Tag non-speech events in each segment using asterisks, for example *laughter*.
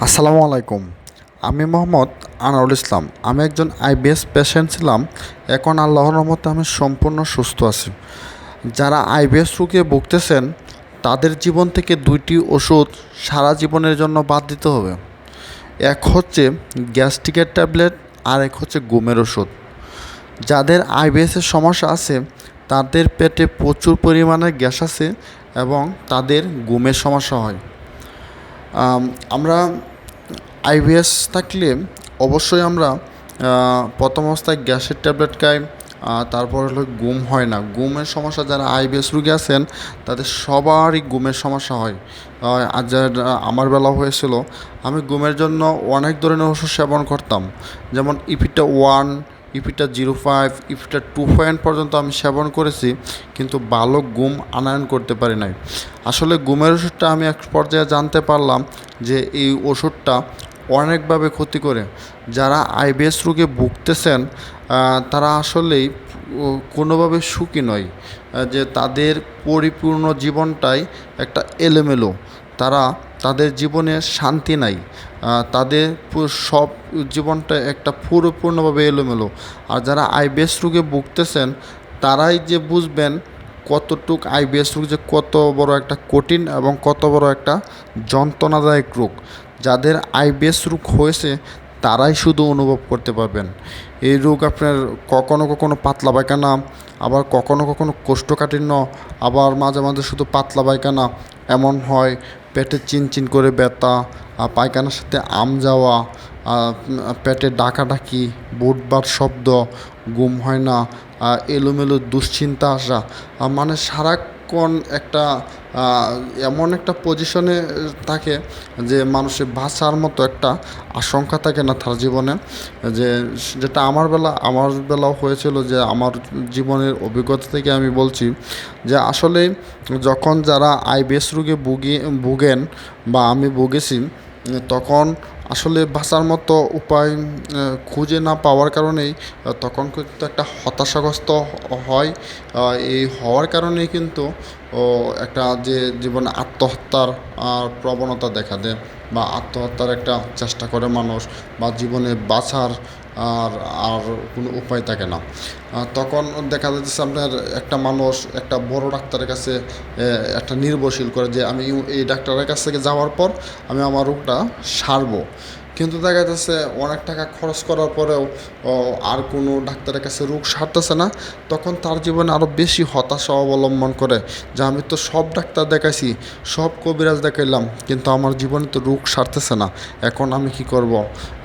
আসসালামু আলাইকুম। আমি মোহাম্মদ আনারুল ইসলাম। আমি একজন আইবিএস পেশেন্ট ছিলাম। এখন আল্লাহর রহমতে আমি সম্পূর্ণ সুস্থ আছি। যারা আইবিএস রোগে ভুগতেছেন, তাদের জীবন থেকে দুইটি ওষুধ সারা জীবনের জন্য বাদ দিতে হবে। এক হচ্ছে গ্যাস্ট্রিকের ট্যাবলেট আর এক হচ্ছে ঘুমের ওষুধ। যাদের আইবিএসের সমস্যা আছে, তাদের পেটে প্রচুর পরিমাণে গ্যাস আছে এবং তাদের ঘুমের সমস্যা হয়। আমরা আইবিএস থাকলে অবশ্যই আমরা প্রথম অবস্থায় গ্যাসের ট্যাবলেট খাই তারপর হলো ঘুম হয় না। ঘুমের সমস্যা যারা আইবিএস রুগী আছেন, তাদের সবারই ঘুমের সমস্যা হয়। আর যার আমার বেলা হয়েছিল, আমি ঘুমের জন্য অনেক ধরনের ওষুধ সেবন করতাম। যেমন ইপিটা ওয়ান ইপিটা জিরো ফাইভ ইপিটা টু পয়েন্ট পর্যন্ত আমি সেবন করেছি, কিন্তু ভালো ঘুম আনায়ন করতে পারি নাই। আসলে ঘুমের ওষুধটা আমি এক পর্যায়ে জানতে পারলাম যে এই ওষুধটা অনেকভাবে ক্ষতি করে। যারা আইবিএস রোগে ভুগতেছেন তারা আসলেই কোনোভাবে সুখী নয় যে তাদের পরিপূর্ণ জীবনটাই একটা এলোমেলো। তারা তাদের জীবনে শান্তি নাই। তাদের সব জীবনটা একটা পুরোপূর্ণভাবে এলোমেলো। আর যারা আইবিএস রোগে ভুগতেছেন, তারাই যে বুঝবেন কতটুক আইবিএস রোগ যে কত বড় একটা কঠিন এবং কত বড় একটা যন্ত্রণাদায়ক রোগ। যাদের আইবিএস রোগ হয়েছে, তারাই শুধু অনুভব করতে পারবেন। এই রোগ আপনার কখনো কখনো পাতলা পায়খানা, আবার কখনো কখনো কোষ্ঠকাঠিন্য, আবার মাঝে মাঝে শুধু পাতলা পায়খানা এমন হয় পেটে চিনচিন করে ব্যথা আর পায়খানার সাথে আম যাওয়া পেটে ডাকাডাকি, বুটবার শব্দ, ঘুম হয় না এলোমেলো দুশ্চিন্তা আসা মানে সারাক্ষণ একটা এমন একটা পজিশনে থাকে যে মানুষের ভাষার মতো একটা আশঙ্কা থাকে না তার জীবনে। যে যেটা আমার বেলা, আমার বেলাও হয়েছিল যে আমার জীবনের অভিজ্ঞতা থেকে আমি বলছি যে আসলে যখন যারা আইবিএস রোগে ভুগি, ভুগেন বা আমি ভুগেছি তখন আসলে বাঁচার মতো উপায় খুঁজে না পাওয়ার কারণেই তখন কিন্তু একটা হতাশাগ্রস্ত হয়। এই হওয়ার কারণেই কিন্তু একটা যে জীবনে আত্মহত্যার প্রবণতা দেখা দেয়। বা আত্মহত্যার একটা চেষ্টা করে মানুষ বা জীবনে বাঁচার আর আর কোনো উপায় থাকে না। তখন দেখা যাচ্ছে আপনার একটা মানুষ, একটা বড় ডাক্তারের কাছে একটা নির্ভরশীল করে যে আমি এই ডাক্তারের কাছ থেকে যাওয়ার পর আমি আমার রোগটা সারবো। কিন্তু দেখা যাচ্ছে অনেক টাকা খরচ করার পরেও আর কোনো ডাক্তারের কাছে রোগ সারতেছে না, তখন তার জীবনে আরও বেশি হতাশা অবলম্বন করে যে আমি তো সব ডাক্তার দেখাইছি, সব কবিরাজ দেখাইলাম, কিন্তু আমার জীবনে তো রোগ সারতেছে না, এখন আমি কি করব?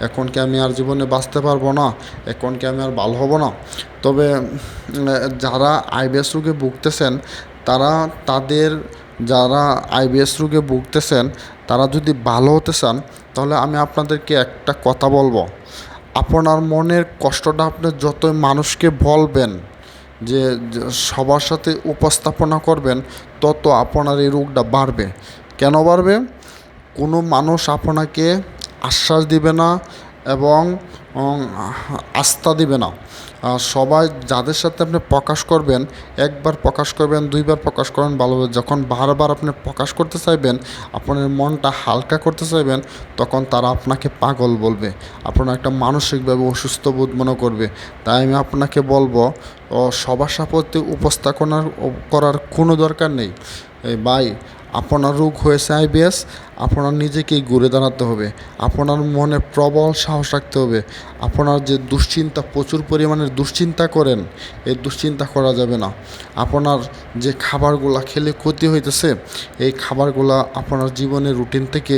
এখন কি আমি আর জীবনে বাঁচতে পারব না? এখন কি আমি আর ভালো হব না? তবে যারা আইবিএস রোগে ভুগতেছেন, তারা, তাদের যারা আইবিএস রোগে ভুগতেছেন, তারা যদি ভালো হতে চান তাহলে আমি আপনাদেরকে একটা কথা বলব। আপনার মনের কষ্টটা আপনি যতই মানুষকে বলবেন যে সবার সাথে উপস্থাপনা করবেন, তত আপনার এই রোগটা বাড়বে। কেন বাড়বে? কোনো মানুষ আপনাকে আশ্বাস দিবে না এবং আস্থা দিবে না। সবাই যাদের সাথে আপনি প্রকাশ করবেন, একবার প্রকাশ করবেন, দুইবার প্রকাশ করবেন, ভালোভাবে যখন বারবার আপনি প্রকাশ করতে চাইবেন, আপনার মনটা হালকা করতে চাইবেন, তখন তারা আপনাকে পাগল বলবে। আপনার একটা মানসিকভাবে অসুস্থ বোধ মনে করবে। তাই আমি আপনাকে বলব সবার সাপত্তি উপস্থাপনার করার কোনো দরকার নেই। ভাই, আপনার রোগ হয়েছে আইবিএস আপনার নিজেকেই ঘুরে দাঁড়াতে হবে। আপনার মনে প্রবল সাহস রাখতে হবে। আপনার যে দুশ্চিন্তা, প্রচুর পরিমাণের দুশ্চিন্তা করেন, এই দুশ্চিন্তা করা যাবে না। আপনার যে খাবারগুলা খেলে ক্ষতি হইতেছে, এই খাবারগুলা আপনার জীবনের রুটিন থেকে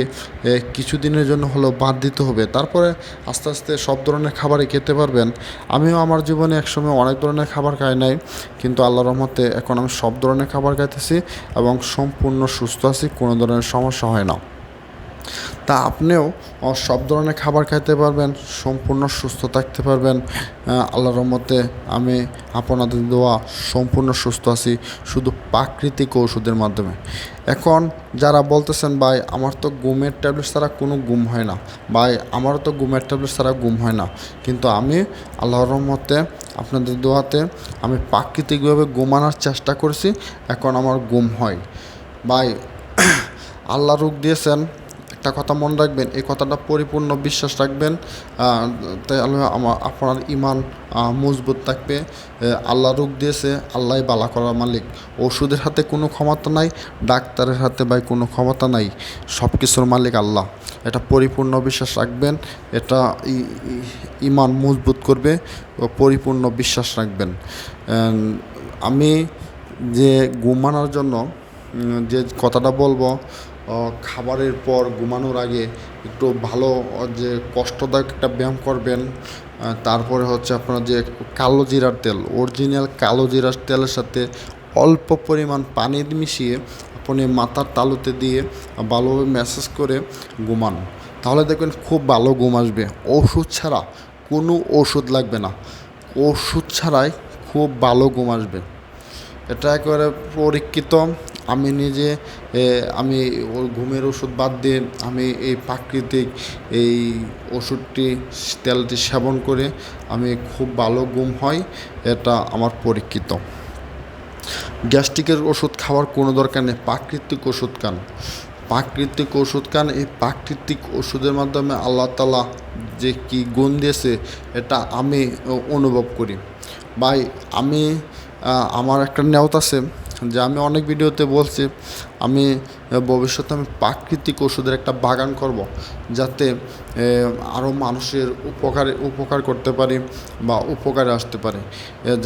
কিছুদিনের জন্য হলেও বাদ দিতে হবে। তারপরে আস্তে আস্তে সব ধরনের খাবারই খেতে পারবেন। আমিও আমার জীবনে একসময় অনেক ধরনের খাবার খাই নাই, কিন্তু আল্লাহর রহমতে এখন আমি সব ধরনের খাবার খাইতেছি এবং সম্পূর্ণ সুস্থ আছি, কোনো ধরনের সমস্যা হয় না। তা আপনিও সব ধরনের খাবার খাইতে পারবেন, সম্পূর্ণ সুস্থ থাকতে পারবেন। আল্লাহর রহমতে আমি আপনাদের দোয়া সম্পূর্ণ সুস্থ আছি, শুধু প্রাকৃতিক ঔষধের মাধ্যমে। এখন যারা বলতেছেন, ভাই, আমার তো ঘুমের ট্যাবলেট ছাড়া কোনো ঘুম হয় না। ভাই, আমারও তো ঘুমের ট্যাবলেট ছাড়া ঘুম হয় না। কিন্তু আমি আল্লাহর রহমতে আপনাদের দোয়াতে আমি প্রাকৃতিকভাবে ঘুমানোর চেষ্টা করেছি, এখন আমার ঘুম হয়। ভাই, *clears throat* আল্লাহ রোগ দিয়েছেন একটা কথা মনে রাখবেন, এই কথাটা পরিপূর্ণ বিশ্বাস রাখবেন তাহলে আমার আপনার ইমান মজবুত থাকবে আল্লাহ রোগ দিয়েছে, আল্লাহ বালা করার মালিক। ওষুধের হাতে কোনো ক্ষমতা নাই, ডাক্তারের হাতে ভাই কোনো ক্ষমতা নাই সব কিছুর মালিক আল্লাহ। এটা পরিপূর্ণ বিশ্বাস রাখবেন, এটা ইমান মজবুত করবে পরিপূর্ণ বিশ্বাস রাখবেন। আমি যে ঘুমানোর জন্য যে কথাটা বলব খাবারের পর ঘুমানোর আগে একটু ভালো যে কষ্টদায়ক একটা ব্যায়াম করবেন। তারপরে হচ্ছে আপনার যে কালো জিরার তেল অরিজিনাল কালো জিরার তেলের সাথে অল্প পরিমাণ পানি মিশিয়ে আপনি মাথার তালুতে দিয়ে ভালোভাবে ম্যাসেজ করে ঘুমান। তাহলে দেখবেন খুব ভালো ঘুম আসবে। ওষুধ ছাড়া কোনো ওষুধ লাগবে না। ওষুধ ছাড়াই খুব ভালো ঘুম আসবে। এটা একেবারে পরীক্ষিত আমি নিজে আমি ঘুমের ওষুধ বাদ দিয়ে আমি এই প্রাকৃতিক এই ওষুধটি, তেলটি সেবন করে আমি খুব ভালো ঘুম হয়, এটা আমার পরীক্ষিত। গ্যাস্ট্রিকের ওষুধ খাওয়ার কোনো দরকার নেই, প্রাকৃতিক ওষুধ খান। প্রাকৃতিক ওষুধ খান, এই প্রাকৃতিক ওষুধের মাধ্যমে আল্লাহ তালা যে কি গুণ দিয়েছে, এটা আমি অনুভব করি। ভাই, আমি আমার একটা নেওত আছে যে আমি অনেক ভিডিওতে বলছি, আমি ভবিষ্যতে আমি প্রাকৃতিক ওষুধের একটা বাগান করব, যাতে আরও মানুষের উপকারে, উপকার করতে পারি বা উপকারে আসতে পারে।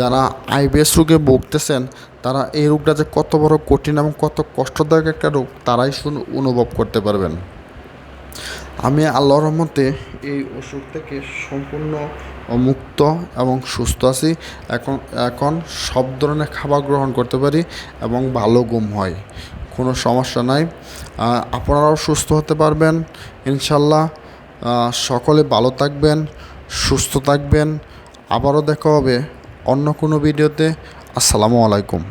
যারা আইবিএস রোগে ভুগতেছেন, তারা এই রোগটা যে কত বড় কঠিন এবং কত কষ্টদায়ক একটা রোগ, তারাই শুন, অনুভব করতে পারবেন। আমি আল্লাহর রহমতে এই অসুখ থেকে সম্পূর্ণ মুক্ত এবং সুস্থ আছি। এখন এখন সব ধরনের খাবার গ্রহণ করতে পারি এবং ভালো ঘুম হয়। কোনো সমস্যা নাই। আপনারাও সুস্থ হতে পারবেন, ইনশাল্লাহ। সকলে ভালো থাকবেন, সুস্থ থাকবেন। আবারও দেখা হবে অন্য কোনো ভিডিওতে। আসসালামু আলাইকুম।